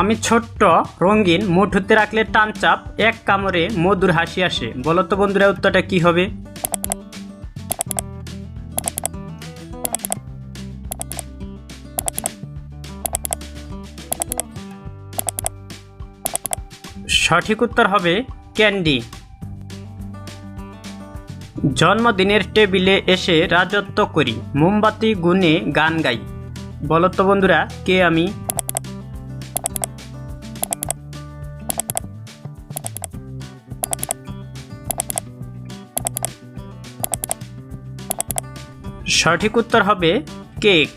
আমি ছোট্ট রঙিন মুঠোতে রাখলে টান চাপ, এক কামড়ে মধুর হাসি আসে। বলো তো বন্ধুরা, উত্তরটা কি হবে? সঠিক উত্তর হবে ক্যান্ডি। জন্মদিনের টেবিলে এসে রাজত্ব করি। মোমবাতি গুনে গান গাই। বলো তো বন্ধুরা, কে আমি? সঠিক উত্তর হবে কেক।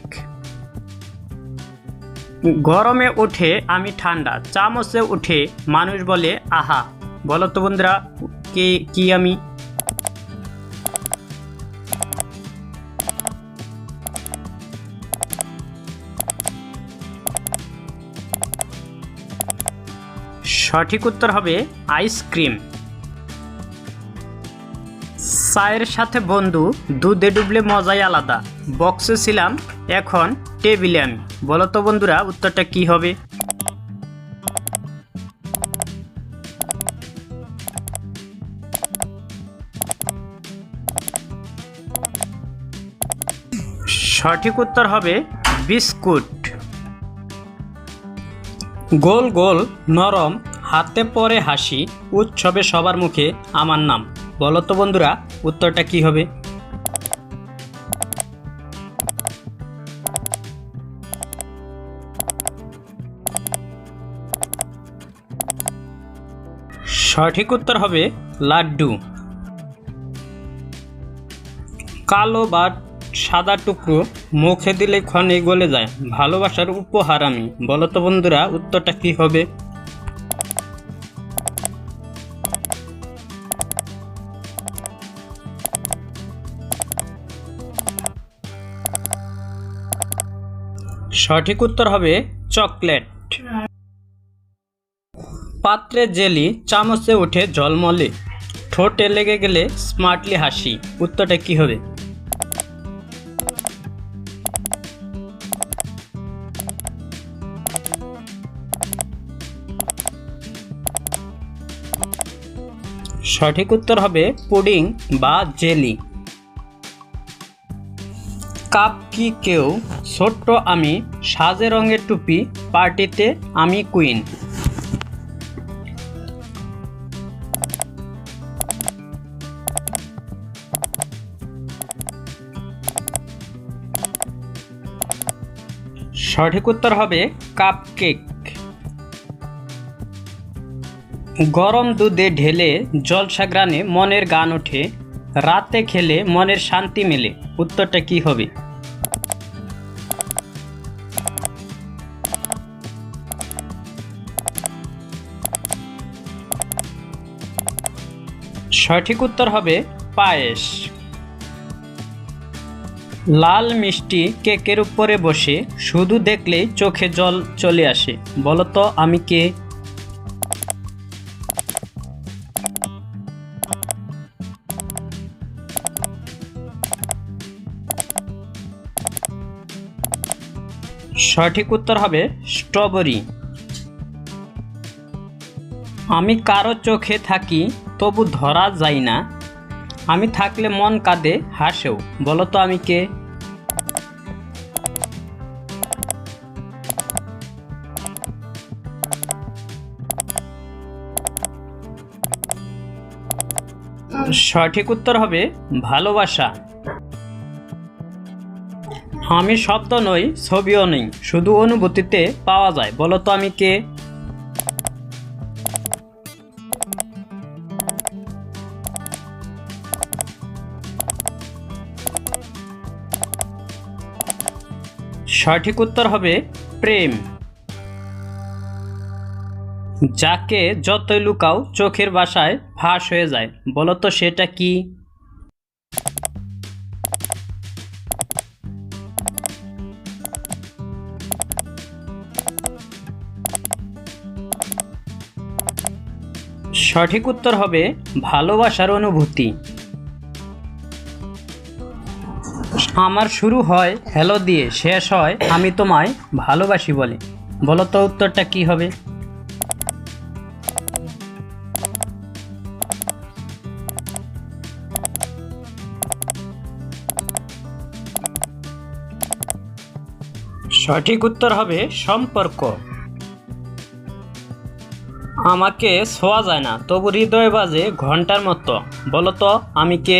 গরমে উঠে আমি ঠান্ডা, চামচে উঠে মানুষ বলে, আহা, বলো তো বন্ধুরা, কে, কি আমি? সঠিক উত্তর হবে আইসক্রিম। চায়ের সাথে বন্ধু দুধে ডুবলে মজাই আলাদা। বক্সে ছিলাম, এখন টেবিলে আমি। বলো তো বন্ধুরা, উত্তরটা কি হবে? সঠিক উত্তর হবে বিস্কুট। গোল গোল, নরম, হাতে পরে হাসি, উৎসবে সবার মুখে আমার নাম। বলো তো বন্ধুরা উত্তরটা কি হবে? সঠিক উত্তর হবে লাড্ডু। কালো বা সাদা টুকরো মুখে দিলে ক্ষণে গলে যায়। ভালোবাসার উপহার আমি। বলো তো বন্ধুরা, উত্তরটা কি হবে? সঠিক উত্তর হবে চকলেট। পাত্রে জেলি, চামচে উঠে ঝলমলে। ঠোঁটে লেগে গেলে স্মার্টলি হাসি। উত্তরটা কি হবে? সঠিক উত্তর হবে পুডিং বা জেলি। কাপ কি কেউ? ছোট্ট আমি, সাজে রঙের টুপি, পার্টিতে আমি কুইন সঠিক উত্তর হবে কাপ কেক গরম দুধে ঢেলে জলসা গ্রানে মনের গান ওঠে। রাতে খেলে মনের শান্তি মেলে। উত্তরটা কি হবে? সঠিক উত্তর হবে পায়েস। লাল মিষ্টি কেকের উপরে বসে শুধু দেখলেই চোখে জল চলে আসে। বলতো আমি কে? সঠিক উত্তর হবে স্ট্রবেরি। আমি কারও চোখে থাকি, তবু ধরা যায় না। আমি থাকলে মন কাঁদে, হাসেও। বলো তো আমি কে? সঠিক উত্তর হবে ভালোবাসা। আমি শব্দ নই, ছবিও নেই। শুধু অনুভূতিতে পাওয়া যায়। বলো তো আমি কে? সঠিক উত্তর হবে প্রেম। যাকে যতই লুকাও, চোখের বাসায় ফাঁস হয়ে যায়। বলো তো সেটা কি? সঠিক উত্তর হবে ভালোবাসার অনুভূতি। আমার শুরু হয়, হ্যালো দিয়ে, শেষ হয়, আমি তোমায় ভালোবাসি বলে। বলো তো উত্তরটা কি হবে? সঠিক উত্তর হবে সম্পর্ক। আমাকে ছোঁয়া যায় না। তবু হৃদয় বাজে ঘণ্টার মতো। বলো তো, আমি কে?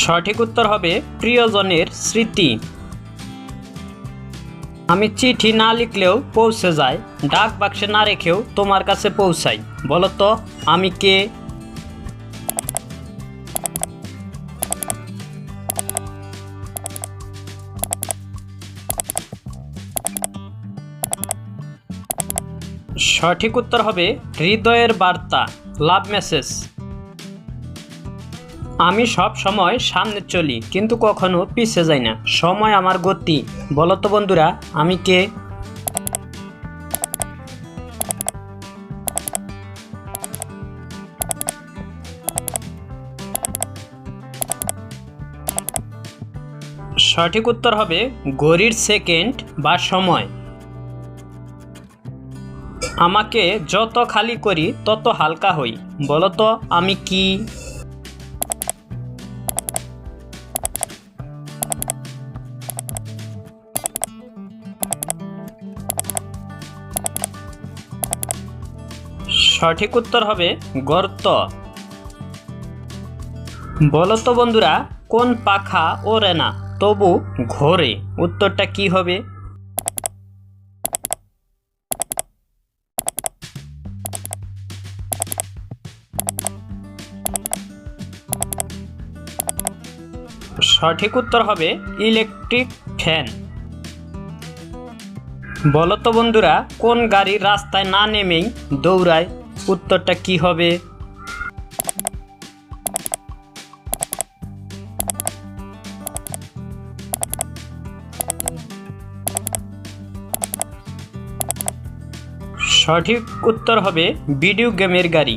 সঠিক উত্তর হবে প্রিয়জনের স্মৃতি। আমি চিঠি না লিখলেও পৌঁছে যায় ডাক বাক্সে না রেখেও তোমার কাছে পৌঁছাই। বলো তো, আমি কে? সঠিক উত্তর হবে হৃদয়ের বার্তা লাভ মেসেজ আমি সব সময় সামনে চলি, কিন্তু কখনো পিছে যাই না। সময় আমার গতি। বলতো বন্ধুরা, আমি কে? সঠিক উত্তর হবে ঘড়ির সেকেন্ড বা সময়। আমাকে যত খালি করি, তত হালকা হই। বলো তো আমি কি? সঠিক উত্তর হবে গর্ত। বলো তো বন্ধুরা, কোন পাখা ওড়ে না, তবু ঘোরে। উত্তরটা কি হবে? সঠিক উত্তর হবে ইলেকট্রিক ফ্যান। বলো তো বন্ধুরা, কোন গাড়ি রাস্তায় না নেমেই দৌড়ায়? উত্তরটা কি হবে? সঠিক উত্তর হবে ভিডিও গেমের গাড়ি।